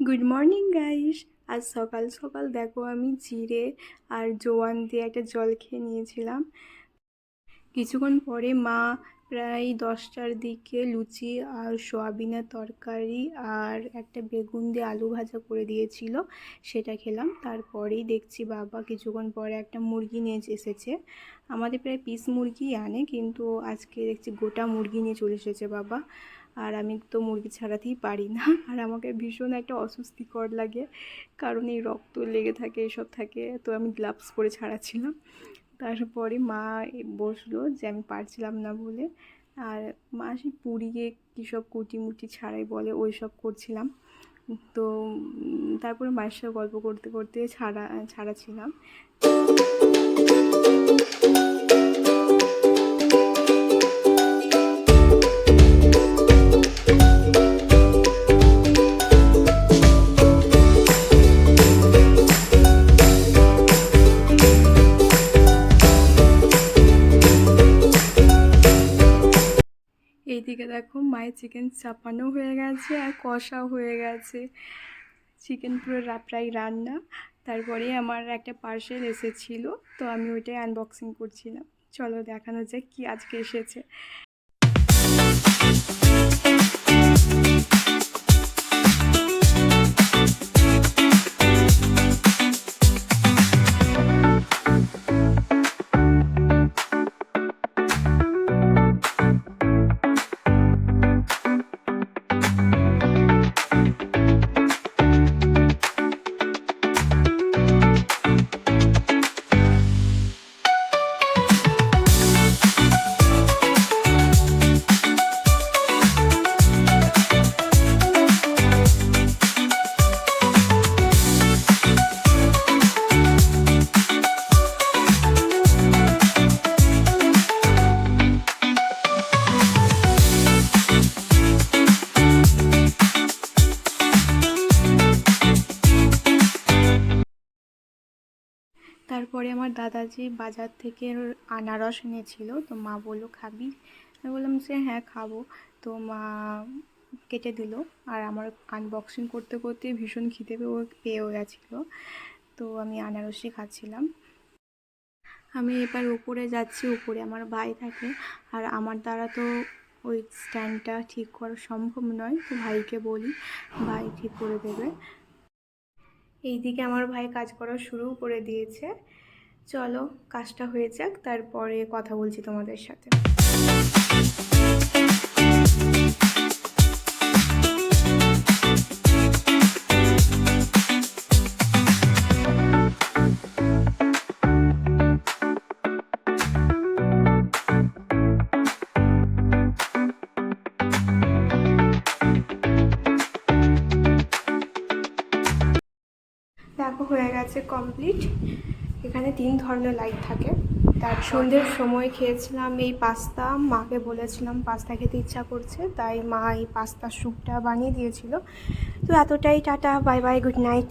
Good morning guys আজ সকাল সকাল দেখো আমি জিরে আর জোয়ান দিয়ে একটা জল খেয়ে নিয়েছিলাম। কিছুক্ষণ পরে মা প্রায় দশটার দিকে লুচি আর সোয়াবিনের তরকারি আর একটা বেগুন দিয়ে আলু ভাজা করে দিয়েছিল, সেটা খেলাম। তারপরেই দেখছি বাবা কিছুক্ষণ পরে একটা মুরগি নিয়ে এসেছে। আমাদের প্রায় পিস মুরগি আনে, কিন্তু আজকে দেখছি গোটা মুরগি নিয়ে চলে এসেছে বাবা। আর আমি তো মুরগি ছাড়াতেই পারি না। আর আমাকে ভীষণ একটা অস্বস্তিকর লাগে, কারণ এই রক্ত লেগে থাকে, এসব থাকে। তো আমি গ্লাভস পরে ছাড়াচ্ছিলাম তারপরে মা বসল যে আমি পারছিলাম না বলে। আর মা সেই পুড়িয়ে কী সব কুটিমুটি ছাড়াই বলে ওই সব করছিলাম। তো তারপরে মায়ের সাথে গল্প করতে করতে ছাড়া, ছাড়াছিলাম। এইদিকে দেখো মায়ের চিকেন চাপানো হয়ে গেছে আর কষাও হয়ে গেছে। চিকেন পুরো প্রায় রান্না। তারপরে আমার একটা পার্সেল এসেছিল, তো আমি ওইটাই আনবক্সিং করছিলাম। চলো দেখানো যাক কি আজকে এসেছে। তারপরে আমার দাদাজি বাজার থেকে আনারস এনেছিল, তো মা বলল, খাবি? আমি বললাম যে হ্যাঁ খাব। তো মা কেটে দিল, আর আমার আনবক্সিং করতে করতে ভীষণ খিদে পেয়ে পেয়েও গেছিল, তো আমি আনারসই খাচ্ছিলাম। আমি এবার উপরে যাচ্ছি, উপরে আমার ভাই থাকে, আর আমার দ্বারা তো ওই স্ট্যান্ডটা ঠিক করা সম্ভব নয়, তো ভাইকে বলি, ভাই ঠিক করে দেবে। এইদিকে আমার ভাই কাজ করা শুরু করে দিয়েছে। চলো, কাজটা হয়ে যাক, তারপরে কথা বলছি তোমাদের সাথে। হয়ে গেছে কমপ্লিট এখানে তিন ধরনের লাইট থাকে। তার সন্ধ্যের সময় খেয়েছিলাম এই পাস্তা। মাকে বলেছিলাম পাস্তা খেতে ইচ্ছা করছে তাই মা এই পাস্তা স্যুপটা বানিয়ে দিয়েছিল। তো এতটাই tata bye bye good night